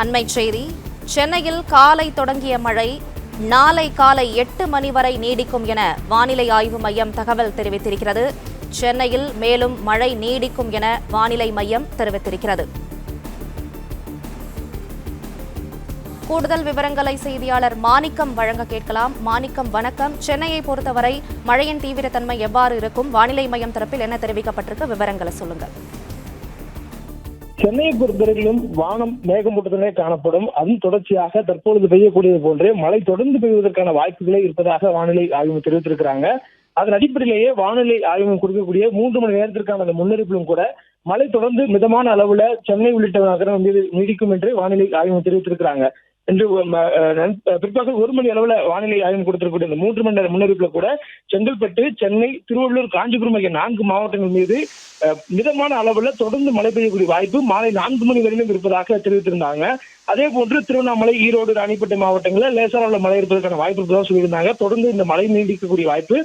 அண்மைச் செய்தி சென்னையில் காலை தொடங்கிய மழை நாளை காலை எட்டு மணி வரை நீடிக்கும் என வானிலை ஆய்வு மையம் தகவல் தெரிவித்திருக்கிறது. சென்னையில் மேலும் மழை நீடிக்கும் என வானிலை மையம் தெரிவித்திருக்கிறது. கூடுதல் விவரங்களை செய்தியாளர் மாணிக்கம் வழங்க கேட்கலாம். மாணிக்கம் வணக்கம். சென்னையை பொறுத்தவரை மழையின் தீவிரத்தன்மை எவ்வாறு இருக்கும்? வானிலை மையம் தரப்பில் என்ன தெரிவிக்கப்பட்டிருக்கு? விவரங்களை சொல்லுங்கள். சென்னையை பொறுத்தவரையிலும் வானம் மேகமூட்டத்துடனே காணப்படும். அதுவும் தொடர்ச்சியாக தற்பொழுது பெய்யக்கூடியது போன்றே மழை தொடர்ந்து பெய்வதற்கான வாய்ப்புகளே இருப்பதாக வானிலை ஆய்வு தெரிவித்திருக்கிறாங்க. அதன் அடிப்படையிலேயே வானிலை ஆய்வு கொடுக்கக்கூடிய மூன்று மணி நேரத்திற்கான அந்த முன்னெடுப்பிலும் கூட மழை தொடர்ந்து மிதமான அளவுல சென்னை உள்ளிட்ட நகரம் மீது நீடிக்கும் என்று வானிலை ஆய்வு தெரிவித்திருக்கிறாங்க. இன்று பிற்பகல் ஒரு மணி அளவுல வானிலை ஆய்வு கொடுத்திருக்கக்கூடிய இந்த மூன்று மணி நேர முன்னறிப்புல கூட செங்கல்பட்டு சென்னை திருவள்ளூர் காஞ்சிபுரம் ஆகிய நான்கு மாவட்டங்கள் மீது மிதமான அளவுல தொடர்ந்து மழை பெய்யக்கூடிய வாய்ப்பு மாலை நான்கு மணி வரையிலும் இருப்பதாக தெரிவித்திருந்தாங்க. அதே போன்று திருவண்ணாமலை ஈரோடு ராணிப்பேட்டை மாவட்டங்களில் லேசான அளவுல மழை இருப்பதற்கான வாய்ப்பு இருப்பதாக சொல்லியிருந்தாங்க. தொடர்ந்து இந்த மழை நீடிக்கக்கூடிய வாய்ப்பு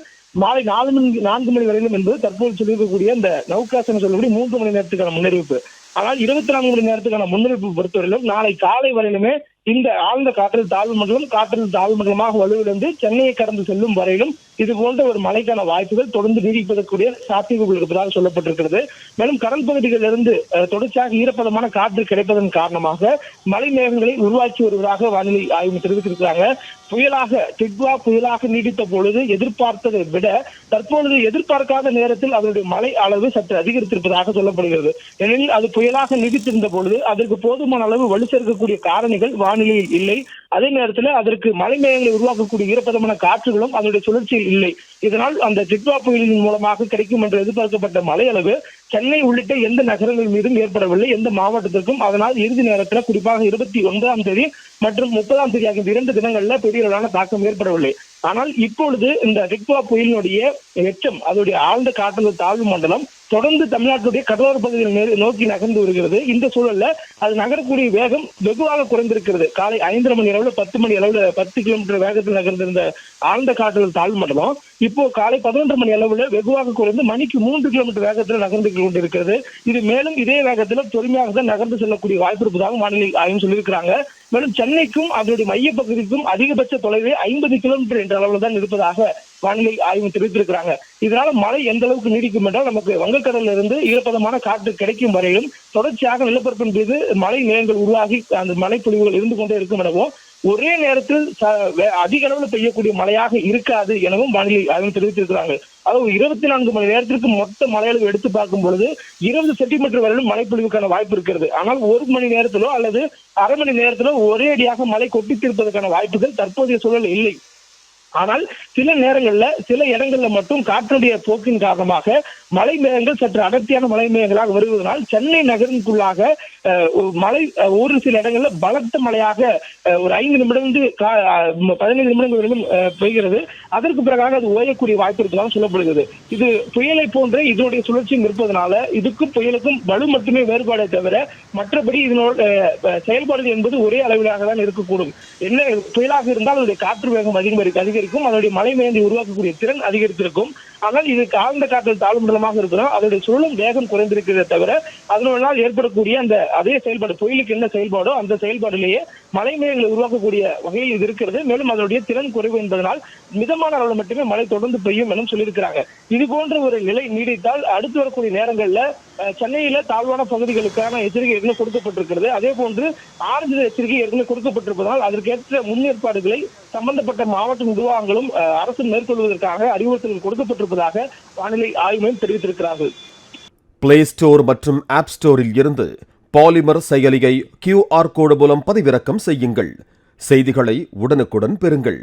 மாலை நாலு மணி நான்கு மணி வரையிலும் என்பது தற்போது சொல்லியிருக்கக்கூடிய இந்த நவுகாசன் சொல்லக்கூடிய மூன்று மணி நேரத்துக்கான முன்னறிவிப்பு. ஆனால் இருபத்தி நான்கு மணி நேரத்துக்கான முன்னறிவிப்பு பொறுத்தவரையிலும் நாளை காலை வரையிலுமே இந்த ஆழ்ந்த காற்றில் தாழ்வு மண்டலம் காற்றில் தாழ்வு மண்டலமாக வலுவிழந்து சென்னையை கடந்து செல்லும் வரையிலும் இது போன்ற ஒரு மழைக்கான வாய்ப்புகள் தொடர்ந்து நீடிப்பதற்குரிய சாத்தியங்கள் இருப்பதாக சொல்லப்பட்டிருக்கிறது. மேலும் கடல் பகுதிகளிலிருந்து தொடர்ச்சியாக ஈரப்பதமான காற்று கிடைப்பதன் காரணமாக மழை மேகங்களை உருவாக்கி வருவதாக வானிலை ஆய்வு தெரிவித்திருக்கிறாங்க. புயலாக டிட்வா புயலாக நீடித்த பொழுது எதிர்பார்த்ததை விட தற்பொழுது எதிர்பார்க்காத நேரத்தில் அதனுடைய மழை அளவு சற்று அதிகரித்திருப்பதாக சொல்லப்படுகிறது. ஏனெனில் அது புயலாக நீடித்திருந்த பொழுது அதற்கு போதுமான அளவு வலு சேர்க்கக்கூடிய காரணிகள் வானிலையில் இல்லை. அதே நேரத்தில் அதற்கு மலை மேகங்களை உருவாக்கக்கூடிய ஈரப்பதமான காற்றுகளும் அதனுடைய சுழற்சியில் இல்லை. இதனால் அந்த டிட்வா புயலின் மூலமாக கிடைக்கும் என்று எதிர்பார்க்கப்பட்ட மழை அளவு சென்னை உள்ளிட்ட எந்த நகரங்கள் மீதும் ஏற்படவில்லை. எந்த மாவட்டத்திற்கும் அதனால் இறுதி நேரத்தில் குறிப்பாக இருபத்தி ஒன்பதாம் தேதி மற்றும் முப்பதாம் தேதி ஆகிய இரண்டு தினங்கள்ல பெரிய அளவிலான தாக்கம் ஏற்படவில்லை. ஆனால் இப்பொழுது இந்த டிட்வா புயலினுடைய எச்சம் அதனுடைய ஆழ்ந்த காற்றழுத்த தாழ்வு மண்டலம் தொடர்ந்து தமிழ்நாட்டுடைய கடலோர பகுதியில் நோக்கி நகர்ந்து வருகிறது. இந்த சூழல்ல அது நகரக்கூடிய வேகம் வெகுவாக குறைந்திருக்கிறது. காலை ஐந்தரை மணி அளவுல பத்து மணி அளவுல பத்து கிலோமீட்டர் வேகத்தில் நகர்ந்திருந்த ஆழ்ந்த காற்றழுத்த தாழ்வு மண்டலம் இப்போ காலை பதினொன்று மணி அளவுல வெகுவாக குறைந்து மணிக்கு மூன்று கிலோமீட்டர் வேகத்தில் நகர்ந்து கொண்டிருக்கிறது. இது மேலும் இதே வேகத்தில் பொறுமையாக தான் நகர்ந்து செல்லக்கூடிய வாய்ப்பு இருப்பதாக வானிலை ஆய்வு சொல்லியிருக்கிறாங்க. மேலும் சென்னைக்கும் அதனுடைய மையப்பகுதிக்கும் அதிகபட்ச தொலைவே ஐம்பது கிலோமீட்டர் என்ற அளவில் தான் இருப்பதாக வானிலை ஆய்வு தெரிவித்திருக்கிறாங்க. இதனால மழை எந்த அளவுக்கு நீடிக்கும் என்றால் நமக்கு வங்கக்கடலில் இருந்து ஈரப்பதமான காற்று கிடைக்கும் வரையிலும் தொடர்ச்சியாக நிலப்பரப்பின் மீது மழை மேகங்கள் உருவாகி அந்த மழைப்பொழிவுகள் இருந்து கொண்டே இருக்கும் எனவும் ஒரே நேரத்தில் அதிக அளவில் பெய்யக்கூடிய மழையாக இருக்காது எனவும் வானிலை ஆய்வு தெரிவித்திருக்கிறாங்க. அதாவது இருபத்தி நான்கு மணி நேரத்திற்கு மொத்த மழையளவு எடுத்து பார்க்கும் பொழுது இருபது சென்டிமீட்டர் வரையிலும் மழைப்பொழிவுக்கான வாய்ப்பு இருக்கிறது. ஆனால் ஒரு மணி நேரத்திலோ அல்லது அரை மணி நேரத்திலோ ஒரே அடியாக மழை கொட்டித்திருப்பதற்கான வாய்ப்புகள் தற்போதைய சூழல் இல்லை. ஆனால் சில நேரங்களில் சில இடங்களில் மட்டும் காற்றுடைய போக்கின் காரணமாக மழை மேகங்கள் சற்று அடர்த்தியான மழை மேகங்களாக வருவதனால் சென்னை நகருக்குள்ளாக ஒரு மழை ஒரு சில இடங்களில் பலத்த மழையாக ஒரு ஐந்து நிமிடந்து கா- பதினைந்து நிமிடங்கள் வரையிலும் பெய்கிறது. அதற்கு பிறகாக அது ஓயக்கூடிய வாய்ப்பு இருக்கலாம் சொல்லப்படுகிறது. இது புயலை போன்ற இதனுடைய சுழற்சியும் இருப்பதனால இதுக்கும் புயலுக்கும் வலு மட்டுமே வேறுபாடே தவிர மற்றபடி இதனோட செயல்பாடுகள் என்பது ஒரே அளவிலாக தான் இருக்கக்கூடும். என்ன புயலாக இருந்தால் அதனுடைய காற்று வேகம் அதிகம் அதிகரிக்கும். அதனுடைய மலை மேந்தி உருவாக்கக்கூடிய திறன் அதிகரித்திருக்கும். ஆனால் இது ஆழ்ந்த காற்றில் தாழ்வு மண்டலமாக இருக்கிறோம். அதனுடைய சுழலும் வேகம் குறைந்திருக்கிறதே தவிர அதனால் ஏற்படக்கூடிய அந்த அதே செயல்பாடு புயலுக்கு என்ன செயல்பாடோ அந்த செயல்பாடுலேயே மழை மேகங்களை உருவாக்கக்கூடிய வகையில் இது இருக்கிறது. மேலும் அதனுடைய திறன் குறைவு என்பதனால் மிதமான அளவில் மட்டுமே மழை தொடர்ந்து பெய்யும் என சொல்லியிருக்கிறாங்க. இது போன்ற ஒரு நிலை நீடித்தால் அடுத்து வரக்கூடிய நேரங்களில் சென்னையில தாழ்வான பகுதிகளுக்கான எச்சரிக்கை ஏற்கனவே கொடுக்கப்பட்டிருக்கிறது. அதே போன்று ஆரஞ்சு எச்சரிக்கை ஏற்கனவே கொடுக்கப்பட்டிருப்பதால் அதற்கேற்ற முன்னேற்பாடுகளை சம்பந்தப்பட்ட மாவட்ட நிர்வாகங்களும் அரசு மேற்கொள்வதற்காக அறிவுறுத்தல்கள் கொடுக்கப்பட்டிருப்பதாக வானிலை ஆய்வு மையம் தெரிவித்திருக்கிறார்கள். பிளே ஸ்டோர் மற்றும் ஆப் ஸ்டோரில் இருந்து பாலிமர் செயலியை கியூஆர் கோடு மூலம் பதிவிறக்கம் செய்யுங்கள். செய்திகளை உடனுக்குடன் பெறுங்கள்.